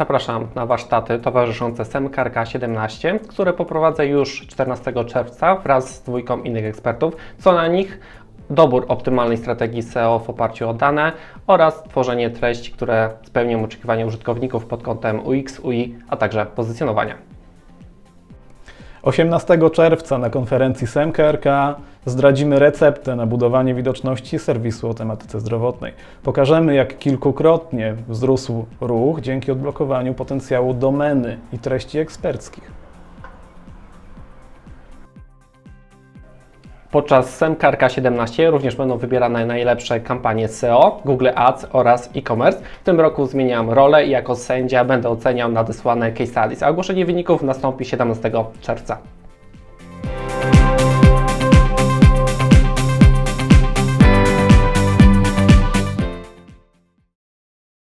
zapraszam na warsztaty towarzyszące SEMKARKA 17, które poprowadzę już 14 czerwca wraz z dwójką innych ekspertów. Co na nich? Dobór optymalnej strategii SEO w oparciu o dane oraz tworzenie treści, które spełnią oczekiwania użytkowników pod kątem UX, UI, a także pozycjonowania. 18 czerwca na konferencji SEMKRK zdradzimy receptę na budowanie widoczności serwisu o tematyce zdrowotnej. Pokażemy, jak kilkukrotnie wzrósł ruch dzięki odblokowaniu potencjału domeny i treści eksperckich. Podczas SEMKARKA 17 również będą wybierane najlepsze kampanie SEO, Google Ads oraz e-commerce. W tym roku zmieniam rolę i jako sędzia będę oceniał nadesłane case studies, a ogłoszenie wyników nastąpi 17 czerwca.